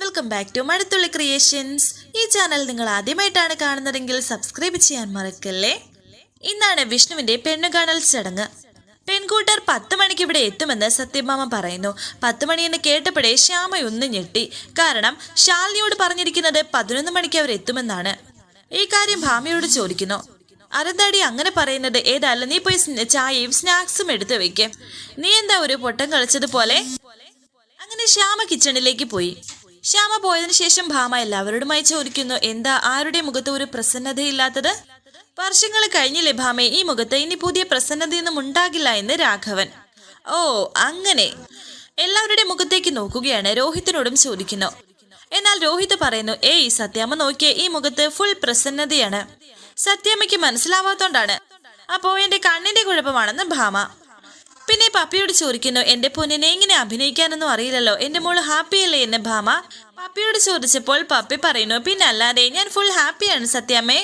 Welcome back to Mazhathulli creations ഈ channel നിങ്ങൾ ആദ്യമായിട്ടാണ് കാണുന്നതെങ്കിൽ സബ്സ്ക്രൈബ് ചെയ്യാൻ മറക്കല്ലേ? ഇന്നാണ് വിഷ്ണുവിന്റെ പെണ്ണുകാണൽ ചടങ്ങ്. പെൺകൂട്ടർ പത്ത് മണിക്ക് ഇവിടെ എത്തുമെന്ന് സത്യഭാമ പറയുന്നു. പത്ത് മണിയെന്ന് കേട്ടപ്പോഴേ ശ്യാമയൊന്ന് ഞെട്ടി. കാരണം ശാലിനിയോട് പറഞ്ഞിരിക്കുന്നത് പതിനൊന്ന് മണിക്ക് അവർ എത്തുമെന്നാണ്. ഈ കാര്യം ഭാമയോട് ചോദിക്കുന്നു. അരന്താടി അങ്ങനെ പറയുന്നത്? ഏതായാലും നീ പോയി ചായയും സ്നാക്സും എടുത്തു വെക്ക്. നീ എന്താ ഒരു പൊട്ടം കളിച്ചതുപോലെ? അങ്ങനെ ശ്യാമ കിച്ചണിലേക്ക് പോയി. ശ്യാമ പോയതിനു ശേഷം ഭാമ എല്ലാവരോടുമായി ചോദിക്കുന്നു എന്താ ആരുടെ മുഖത്ത് ഒരു പ്രസന്നതയില്ലാത്തത്? വർഷങ്ങൾ കഴിഞ്ഞില്ലേ ഭാമേ ഈ മുഖത്ത് ഇനി പുതിയ പ്രസന്നതയൊന്നും ഉണ്ടാകില്ല എന്ന് രാഘവൻ. ഓ അങ്ങനെ. എല്ലാവരുടെ മുഖത്തേക്ക് നോക്കുകയാണ് രോഹിത്തിനോടും ചോദിക്കുന്നു. എന്നാൽ രോഹിത് പറയുന്നു ഏയ് സത്യാമ്മ നോക്കിയ ഈ മുഖത്ത് ഫുൾ പ്രസന്നതയാണ്. സത്യാമ്മയ്ക്ക് മനസ്സിലാവാത്തോണ്ടാണ്. അപ്പോ എന്റെ കണ്ണിന്റെ കുഴപ്പമാണെന്ന് ഭാമ. പിന്നെ പപ്പിയോട് ചോദിക്കുന്നു എന്റെ പൊന്നിനെ എങ്ങനെ അഭിനയിക്കാനൊന്നും അറിയില്ലല്ലോ? എന്റെ മോൾ ഹാപ്പിയല്ലേ എന്ന് ഭാമ? പപ്പിയോട് ചോദിച്ചപ്പോൾ പപ്പി പറയുന്നു പിന്നെ അല്ലാതെ ഞാൻ ഫുൾ ഹാപ്പിയാണ് സത്യാമ്മേ.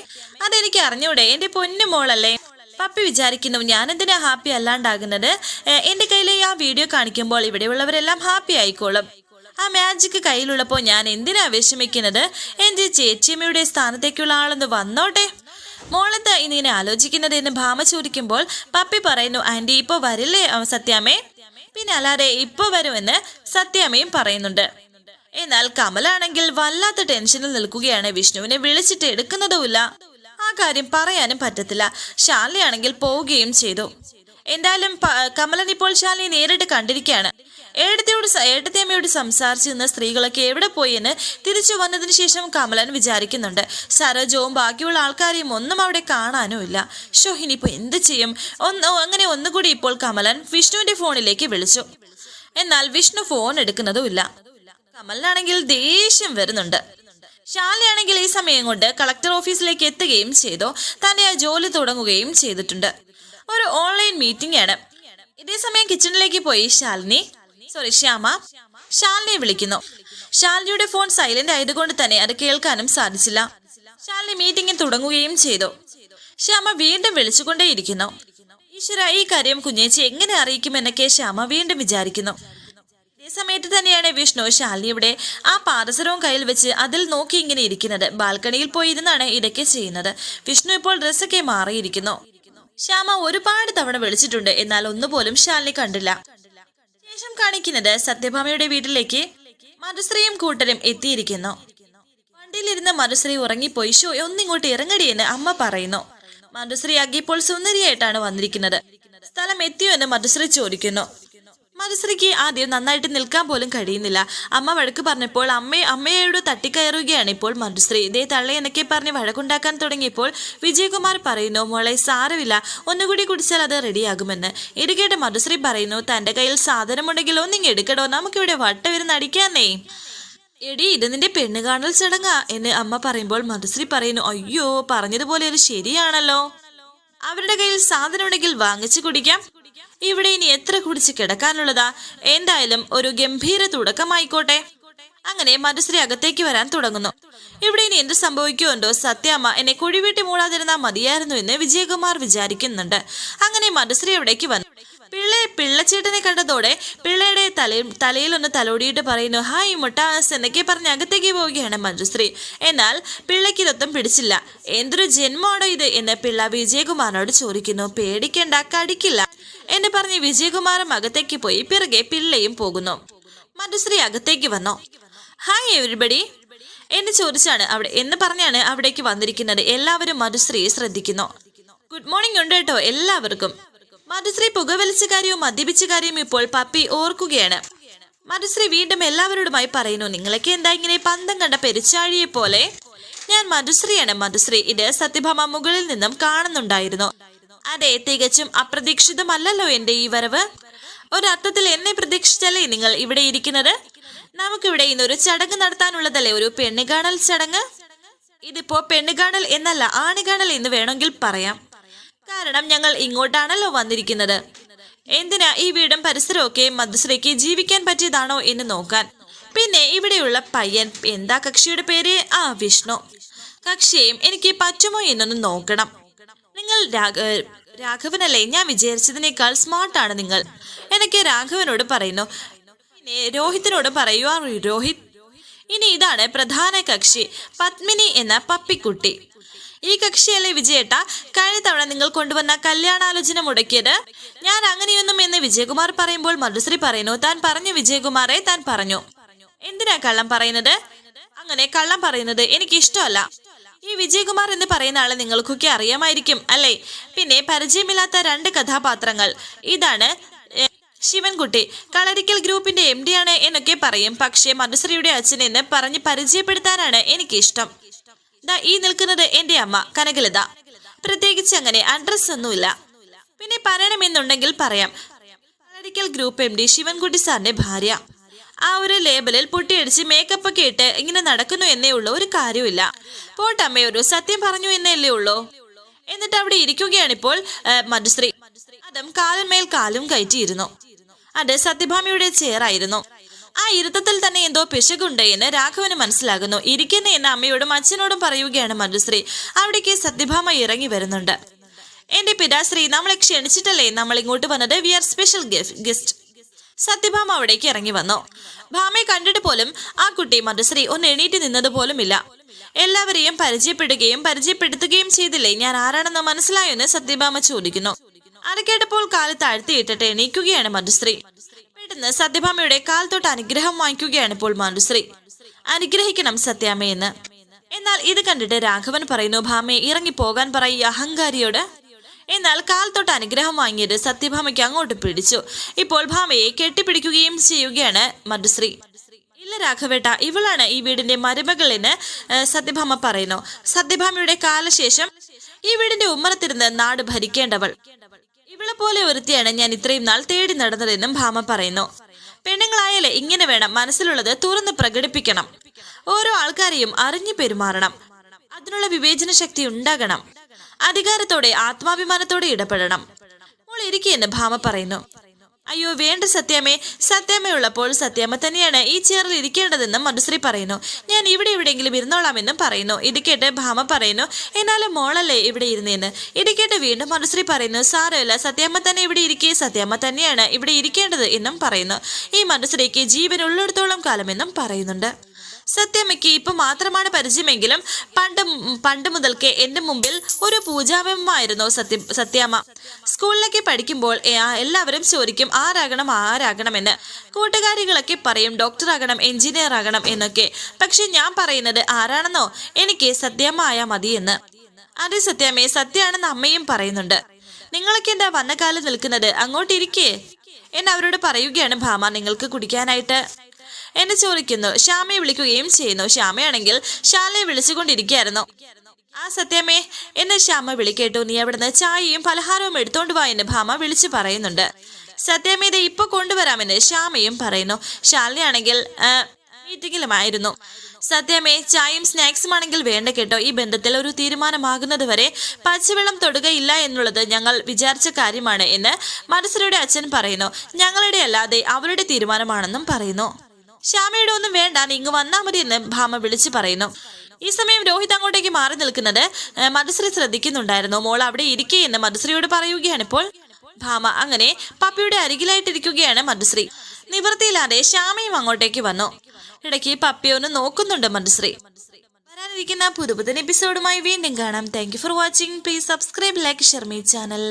അതെനിക്ക് അറിഞ്ഞൂടെ എന്റെ പൊന്നു മോളല്ലേ? പപ്പി വിചാരിക്കുന്നു ഞാൻ എന്തിനാ ഹാപ്പി അല്ലാണ്ടാകുന്നത്? എന്റെ കയ്യിലെ ആ വീഡിയോ കാണിക്കുമ്പോൾ ഇവിടെയുള്ളവരെല്ലാം ഹാപ്പി ആയിക്കോളും. ആ മാജിക് കയ്യിലുള്ളപ്പോൾ ഞാൻ എന്തിനാ വിഷമിക്കുന്നത്? എന്റെ ചേച്ചിയമ്മയുടെ സ്ഥാനത്തേക്കുള്ള ആളൊന്ന് വന്നോട്ടെ. മോളെന്താ ഇങ്ങനെ ആലോചിക്കുന്നത് എന്ന് ഭാമ ചോദിക്കുമ്പോൾ പപ്പി പറയുന്നു ആന്റി ഇപ്പൊ വരില്ലേ സത്യാമേ പിന്നെ അല്ലാതെ ഇപ്പൊ വരുമെന്ന് സത്യാമ്മയും പറയുന്നുണ്ട്. എന്നാൽ കമലാണെങ്കിൽ വല്ലാത്ത ടെൻഷനിൽ നിൽക്കുകയാണ്. വിഷ്ണുവിനെ വിളിച്ചിട്ട് എടുക്കുന്നതുമില്ല. ആ കാര്യം പറയാനും പറ്റത്തില്ല. ശാലയാണെങ്കിൽ പോവുകയും ചെയ്തു. എന്തായാലും കമലൻ ഇപ്പോൾ ശാലിനെ നേരിട്ട് കണ്ടിരിക്കുകയാണ്. ഏടത്തെയോട് ഏട്ടത്തിയമ്മയോട് സംസാരിച്ചു നിന്ന സ്ത്രീകളൊക്കെ എവിടെ പോയി എന്ന് തിരിച്ചു വന്നതിന് ശേഷം കമലൻ വിചാരിക്കുന്നുണ്ട്. സരോജവും ബാക്കിയുള്ള ആൾക്കാരെയും ഒന്നും അവിടെ കാണാനും ഇല്ല. ഷോ ഇനിയിപ്പോൾ എന്ത് ചെയ്യും? ഒന്ന് അങ്ങനെ ഒന്നുകൂടി ഇപ്പോൾ കമലൻ വിഷ്ണുവിന്റെ ഫോണിലേക്ക് വിളിച്ചു. എന്നാൽ വിഷ്ണു ഫോൺ എടുക്കുന്നതുമില്ല കമലിനാണെങ്കിൽ ദേഷ്യം വരുന്നുണ്ട്. ശാലയാണെങ്കിൽ ഈ സമയം കൊണ്ട് കളക്ടർ ഓഫീസിലേക്ക് എത്തുകയും ചെയ്തു. തന്നെ ആ ജോലി തുടങ്ങുകയും ചെയ്തിട്ടുണ്ട്. ഒരു ഓൺലൈൻ മീറ്റിംഗ് ആണ്. ഇതേ സമയം കിച്ചണിലേക്ക് പോയി ശാലിനി സോറി ശ്യാമ ശാലിനിയെ വിളിക്കുന്നു. ശാലിനിയുടെ ഫോൺ സൈലന്റ് ആയതുകൊണ്ട് തന്നെ അത് കേൾക്കാനും സാധിച്ചില്ല. ശാലിനി മീറ്റിംഗ് തുടങ്ങുകയും ചെയ്തു. ശ്യാമ വീണ്ടും വിളിച്ചുകൊണ്ടേയിരിക്കുന്നു. ഈശ്വര ഈ കാര്യം കുഞ്ഞേച്ചി എങ്ങനെ അറിയിക്കുമെന്നൊക്കെ ശ്യാമ വീണ്ടും വിചാരിക്കുന്നു. ഇതേ സമയത്ത് തന്നെയാണ് വിഷ്ണു ശാലിനിയുടെ ആ പാദസരവും കയ്യിൽ വെച്ച് അതിൽ നോക്കി ഇങ്ങനെ ഇരിക്കുന്നത്. ബാൽക്കണിയിൽ പോയി ഇരുന്നാണ് ഇതൊക്കെ ചെയ്യുന്നത്. വിഷ്ണു ഇപ്പോൾ ഡ്രസ്സൊക്കെ മാറിയിരിക്കുന്നു. ശ്യാമ ഒരുപാട് തവണ വിളിച്ചിട്ടുണ്ട്. എന്നാൽ ഒന്നുപോലും ശാലിനി കണ്ടില്ല. ശേഷം കാണിക്കുന്നത് സത്യഭാമയുടെ വീട്ടിലേക്ക് മധുശ്രീയും കൂട്ടരും എത്തിയിരിക്കുന്നു. വണ്ടിയിലിരുന്ന് മധുശ്രീ ഉറങ്ങിപ്പോയി. ഷോ ഒന്നിങ്ങോട്ട് ഇറങ്ങടി എന്ന് അമ്മ പറയുന്നു. മധുശ്രീ അഗ്ഗിപ്പോൾ സുന്ദരിയായിട്ടാണ് വന്നിരിക്കുന്നത്. സ്ഥലം എത്തിയോ എന്ന് മധുശ്രീ ചോദിക്കുന്നു. മധുശ്രീക്ക് ആദ്യം നന്നായിട്ട് നിൽക്കാൻ പോലും കഴിയുന്നില്ല. അമ്മ വഴക്ക് പറഞ്ഞപ്പോൾ അമ്മയെ അമ്മയോട് തട്ടിക്കയറുകയാണ് ഇപ്പോൾ മധുശ്രീ ഇതേ തള്ള എന്നൊക്കെ പറഞ്ഞ് വഴക്കുണ്ടാക്കാൻ തുടങ്ങിയപ്പോൾ വിജയകുമാർ പറയുന്നു മോളെ സാരമില്ല. ഒന്നുകൂടി കുടിച്ചാൽ അത് റെഡിയാകുമെന്ന്. ഇത് കേട്ട് മധുശ്രീ പറയുന്നു തന്റെ കയ്യിൽ സാധനമുണ്ടെങ്കിൽ നിങ്ങൾ എടുക്കടോ. നമുക്കിവിടെ വട്ടവിരുന്ന് അടിക്കാന്നേ. എടി ഇത് നിന്റെ പെണ്ണ് കാണൽ ചടങ്ങാ എന്ന് അമ്മ പറയുമ്പോൾ മധുശ്രീ പറയുന്നു അയ്യോ പറഞ്ഞതുപോലെ അത് ശരിയാണല്ലോ. അവരുടെ കയ്യിൽ സാധനം ഉണ്ടെങ്കിൽ വാങ്ങിച്ചു കുടിക്കാം. ഇവിടെ ഇനി എത്ര കുടിച്ച് കിടക്കാനുള്ളതാ? എന്തായാലും ഒരു ഗംഭീര തുടക്കമായിക്കോട്ടെ. അങ്ങനെ മനുശ്രീ അകത്തേക്ക് വരാൻ തുടങ്ങുന്നു. ഇവിടെ ഇനി എന്ത് സംഭവിക്കുമെന്നോ സത്യാമ്മ എന്നെ കുഴിവീട്ടി മൂടാതിരുന്നാ മതിയായിരുന്നു എന്ന് വിജയകുമാർ വിചാരിക്കുന്നുണ്ട്. അങ്ങനെ മനുശ്രീ അവിടേക്ക് വന്നു. പിള്ളെ പിള്ളച്ചേട്ടനെ കണ്ടതോടെ പിള്ളയുടെ തലയിൽ തലയിലൊന്ന് തലോടിയിട്ട് പറയുന്നു ഹായ് മുട്ടാസ് എന്നൊക്കെ പറഞ്ഞ് അകത്തേക്ക് പോവുകയാണ് മഞ്ജുശ്രീ. എന്നാൽ പിള്ളയ്ക്ക് ഇതൊത്തും പിടിച്ചില്ല. എന്തൊരു ജന്മമാണോ ഇത് എന്ന് പിള്ള വിജയകുമാറിനോട് ചോദിക്കുന്നു. പേടിക്കേണ്ട കടിക്കില്ല എന്ന് പറഞ്ഞ് വിജയകുമാറും അകത്തേക്ക് പോയി. പിറകെ പിള്ളയും പോകുന്നു. മഞ്ജുശ്രീ അകത്തേക്ക് വന്നു. ഹായ് എവരിബഡി എന്ന് ചോദിച്ചാണ് അവിടെ എന്ന് പറഞ്ഞാണ് അവിടേക്ക് വന്നിരിക്കുന്നത്. എല്ലാവരും മധുശ്രീയെ ശ്രദ്ധിക്കുന്നു. ഗുഡ് മോർണിംഗ് ഉണ്ട് കേട്ടോ എല്ലാവർക്കും. മധുശ്രീ പുകവലിച്ച കാര്യവും മദ്യപിച്ച കാര്യവും ഇപ്പോൾ പപ്പി ഓർക്കുകയാണ്. മധുശ്രീ വീണ്ടും എല്ലാവരോടുമായി പറയുന്നു നിങ്ങളൊക്കെ എന്താ ഇങ്ങനെ പന്തം കണ്ട പെരിച്ചാഴിയെ പോലെ? ഞാൻ മധുശ്രീയാണ്. മധുശ്രീ ഇത് സത്യഭാമ മുകളിൽ നിന്നും കാണുന്നുണ്ടായിരുന്നു. അതെ തികച്ചും അപ്രതീക്ഷിതമല്ലല്ലോ എന്റെ ഈ വരവ്. ഒരർത്ഥത്തിൽ എന്നെ പ്രതീക്ഷിച്ചല്ലേ നിങ്ങൾ ഇവിടെ ഇരിക്കുന്നത്? നമുക്കിവിടെ ഇന്നൊരു ചടങ്ങ് നടത്താനുള്ളതല്ലേ? ഒരു പെണ്ണുകാണൽ ചടങ്ങ്? ഇതിപ്പോ പെണ്ണുകാണൽ എന്നല്ല ആണുകാണൽ എന്ന് വേണമെങ്കിൽ പറയാം. കാരണം ഞങ്ങൾ ഇങ്ങോട്ടാണല്ലോ വന്നിരിക്കുന്നത്. എന്തിനാ ഈ വീടും പരിസരമൊക്കെ മധുശ്രീക്ക് ജീവിക്കാൻ പറ്റിയതാണോ എന്ന് നോക്കാൻ. പിന്നെ ഇവിടെയുള്ള പയ്യൻ എന്താ കക്ഷിയുടെ പേര്? ആ വിഷ്ണു. കക്ഷിയെയും എനിക്ക് പറ്റുമോ എന്നൊന്ന് നോക്കണം. നിങ്ങൾ രാഘവനല്ലേ? ഞാൻ വിചാരിച്ചതിനേക്കാൾ സ്മാർട്ടാണ് നിങ്ങൾ. എനിക്ക് രാഘവനോട് പറയുന്നു. പിന്നെ രോഹിത്തിനോട് പറയുക രോഹിത്. ഇനി ഇതാണ് പ്രധാന കക്ഷി പത്മിനി എന്ന പപ്പിക്കുട്ടി. ഈ കക്ഷിയല്ലേ വിജയേട്ട? കഴിഞ്ഞ തവണ നിങ്ങൾ കൊണ്ടുവന്ന കല്യാണാലോചന മുടക്കിയത്. ഞാൻ അങ്ങനെയൊന്നും എന്ന് വിജയകുമാർ പറയുമ്പോൾ മധുശ്രീ പറയുന്നു താൻ പറഞ്ഞു വിജയകുമാറെ താൻ പറഞ്ഞു. എന്തിനാ കള്ളം പറയുന്നത്? അങ്ങനെ കള്ളം പറയുന്നത് എനിക്ക് ഇഷ്ടമല്ല ഈ വിജയകുമാർ എന്ന് പറയുന്ന ആളെ നിങ്ങൾക്കൊക്കെ അറിയാമായിരിക്കും അല്ലേ? പിന്നെ പരിചയമില്ലാത്ത രണ്ട് കഥാപാത്രങ്ങൾ. ഇതാണ് ശിവൻകുട്ടി. കളരിക്കൽ ഗ്രൂപ്പിന്റെ എം ഡി ആണ് എന്നൊക്കെ പറയും. പക്ഷേ മധുശ്രീയുടെ അച്ഛൻ എന്ന് പറഞ്ഞ് പരിചയപ്പെടുത്താനാണ് എനിക്ക് ഇഷ്ടം ദാ ഈ നിൽക്കുന്നത് എന്റെ അമ്മ കനകലത. പ്രത്യേകിച്ച് അങ്ങനെ അഡ്രസ് ഒന്നുമില്ല. പിന്നെ പറയണമെന്നുണ്ടെങ്കിൽ പറയാം. Kalarikkal group M D Sivankutty സാറിന്റെ ഭാര്യ. ആ ഒരു ലേബലിൽ പൊട്ടിയടിച്ച് മേക്കപ്പ് ഒക്കെ ഇട്ട് ഇങ്ങനെ നടക്കുന്നു എന്നേ ഉള്ളൂ ഒരു കാര്യമില്ല പോട്ടമ്മേ ഒരു സത്യം പറഞ്ഞു എന്നല്ലേ ഉള്ളൂ. എന്നിട്ട് അവിടെ ഇരിക്കുകയാണിപ്പോൾ മധുശ്രീ. അതും കാലുമേൽ കാലും കയറ്റിയിരുന്നു. അത് സത്യഭാമിയുടെ ചെയറായിരുന്നു ആ ഇരുത്തത്തിൽ തന്നെ എന്തോ പിശകുണ്ട് എന്ന് രാഘവന് മനസ്സിലാകുന്നു. ഇരിക്കുന്ന എന്ന് അമ്മയോടും അച്ഛനോടും പറയുകയാണ് മഞ്ജുശ്രീ അവിടേക്ക് സത്യഭാമ ഇറങ്ങി വരുന്നുണ്ട്. എന്റെ പിതാശ്രീ നമ്മളെ ക്ഷണിച്ചിട്ടല്ലേ നമ്മൾ ഇങ്ങോട്ട് വന്നത്? We are special guest. Sathyabhama അവിടേക്ക് ഇറങ്ങി വന്നു. ഭാമയെ കണ്ടിട്ട് പോലും ആ കുട്ടി മധുശ്രീ ഒന്ന് എണീറ്റ് നിന്നത് പോലുമില്ല. എല്ലാവരെയും പരിചയപ്പെടുകയും പരിചയപ്പെടുത്തുകയും ചെയ്തില്ലേ? ഞാൻ ആരാണെന്ന് മനസ്സിലായോ എന്ന് സത്യഭാമ ചോദിക്കുന്നു. അത് കേട്ടപ്പോൾ കാൽ എണീക്കുകയാണ് മധുശ്രീ. പെട്ടെന്ന് സത്യഭാമയുടെ കാൽ തൊട്ട് അനുഗ്രഹം വാങ്ങിക്കുകയാണ് ഇപ്പോൾ മാനുശ്രീ. അനുഗ്രഹിക്കണം സത്യാമ്മയെന്ന് എന്നാൽ ഇത് കണ്ടിട്ട് രാഘവൻ പറയുന്നു ഭാമയെ ഇറങ്ങി പോകാൻ പറയും അഹങ്കാരിയോട്. എന്നാൽ കാൽ തൊട്ട് അനുഗ്രഹം വാങ്ങിയത് സത്യഭാമയ്ക്ക് അങ്ങോട്ട് പിടിച്ചു. ഇപ്പോൾ ഭാമയെ കെട്ടിപ്പിടിക്കുകയും ചെയ്യുകയാണ് മധുശ്രീ ഇല്ല രാഘവേട്ട ഇവളാണ് ഈ വീടിന്റെ മരുമകൾ എന്ന് സത്യഭാമ പറയുന്നു. സത്യഭാമയുടെ കാലശേഷം ഈ വീടിന്റെ ഉമ്മറത്തിരുന്ന് നാട് ഭരിക്കേണ്ടവൾ. പോലെ ഒരുത്തിയാണ് ഞാൻ ഇത്രയും നാൾ തേടി നടന്നതെന്നും ഭാമ പറയുന്നു. പെണ്ണുങ്ങളായാലേ ഇങ്ങനെ വേണം മനസ്സിലുള്ളത് തുറന്ന് പ്രകടിപ്പിക്കണം. ഓരോ ആൾക്കാരെയും അറിഞ്ഞു പെരുമാറണം. അതിനുള്ള വിവേചന ശക്തി ഉണ്ടാകണം. അധികാരത്തോടെ ആത്മാഭിമാനത്തോടെ ഇടപെടണം. മോൾ ഇരിക്കുകയെന്ന് ഭാമ പറയുന്നു. അയ്യോ വേണ്ട സത്യാമ്മേ. ഉള്ളപ്പോൾ സത്യാമ്മ തന്നെയാണ് ഈ ചെയറിൽ ഇരിക്കേണ്ടതെന്നും മനുശ്രീ പറയുന്നു. ഞാൻ ഇവിടെ എവിടെയെങ്കിലും ഇരുന്നോളാമെന്നും പറയുന്നു. ഇത് കേട്ട് ഭാമ പറയുന്നു എന്നാലും മോളല്ലേ ഇവിടെ ഇരുന്നേന്ന്? ഇത് കേട്ട് വീണ്ടും മനുശ്രീ പറയുന്നു സാരമില്ല സത്യാമ്മ തന്നെ ഇവിടെ ഇരിക്കേ സത്യാമ്മ തന്നെയാണ് ഇവിടെ ഇരിക്കേണ്ടത് എന്നും പറയുന്നു. ഈ മനുശ്രീക്ക് ജീവൻ ഉള്ളിടത്തോളം കാലമെന്നും പറയുന്നുണ്ട്. സത്യാമ്മയ്ക്ക് ഇപ്പൊ മാത്രമാണ് പരിചയമെങ്കിലും പണ്ട് പണ്ട് മുതൽക്കേ എന്റെ മുമ്പിൽ ഒരു പൂജാവമായിരുന്നു സത്യ സത്യാമ്മ. സ്കൂളിലൊക്കെ പഠിക്കുമ്പോൾ എല്ലാവരും ചോദിക്കും ആരാകണം ആരാകണമെന്ന്? കൂട്ടുകാരികളൊക്കെ പറയും ഡോക്ടർ ആകണം എഞ്ചിനീയർ ആകണം എന്നൊക്കെ. പക്ഷെ ഞാൻ പറയുന്നത് ആരാണെന്നോ? എനിക്ക് സത്യാമ്മ ആയാ എന്ന് അതെ സത്യാമ്മേ സത്യാണെന്ന് അമ്മയും പറയുന്നുണ്ട്. നിങ്ങളൊക്കെ എന്താ വന്ന കാലം നിൽക്കുന്നത്? അങ്ങോട്ടിരിക്കേ എന്നവരോട് പറയുകയാണ് ഭാമ നിങ്ങൾക്ക് കുടിക്കാനായിട്ട്. എന്നെ ചോദിക്കുന്നു. ശ്യാമയെ വിളിക്കുകയും ചെയ്യുന്നു. ശ്യാമയാണെങ്കിൽ ശാലയെ വിളിച്ചുകൊണ്ടിരിക്കുകയായിരുന്നു. ആ സത്യമേ. എന്നെ ശ്യാമ വിളിക്കേട്ടു നീ അവിടുന്ന് ചായയും പലഹാരവും എടുത്തോണ്ട് വാ എന്ന് ഭാമ വിളിച്ചു പറയുന്നുണ്ട്. സത്യമേ ഇപ്പൊ കൊണ്ടുവരാമെന്ന് ശ്യാമയും പറയുന്നു. ശാലിനിയാണെങ്കിൽ ആ, മീറ്റിംഗിലുമായിരുന്നു സത്യമേ ചായയും സ്നാക്സും ആണെങ്കിൽ വേണ്ട കേട്ടോ. ഈ ബന്ധത്തിൽ ഒരു തീരുമാനമാകുന്നത് വരെ പച്ചവെള്ളം തൊടുകയില്ല എന്നുള്ളത് ഞങ്ങൾ വിചാരിച്ച കാര്യമാണ് എന്ന് മനസ്സിലൂടെ അച്ഛൻ പറയുന്നു. ഞങ്ങളുടെ അല്ലാതെ അവരുടെ തീരുമാനമാണെന്നും പറയുന്നു. ശ്യാമയുടെ ഒന്നും വേണ്ട നീ ഇങ്ങ് വന്നാൽ മതി എന്ന് ഭാമ വിളിച്ചു പറയുന്നു. ഈ സമയം രോഹിത് അങ്ങോട്ടേക്ക് മാറി നിൽക്കുന്നത് മധുശ്രീ ശ്രദ്ധിക്കുന്നുണ്ടായിരുന്നു. മോൾ അവിടെ ഇരിക്കേ എന്ന് മധുശ്രീയോട് പറയുകയാണ് ഇപ്പോൾ. ഭാമ അങ്ങനെ പപ്പിയുടെ അരികിലായിട്ടിരിക്കുകയാണ് മധുശ്രീ. നിവൃത്തിയില്ലാതെ ശ്യാമയും അങ്ങോട്ടേക്ക് വന്നു. ഇടയ്ക്ക് പപ്പി ഒന്ന് നോക്കുന്നുണ്ട് മധുശ്രീ. വരാനിരിക്കുന്ന പുതുപുതൻ എപ്പിസോഡുമായി വീണ്ടും കാണാം. Thank for watching please subscribe like share my channel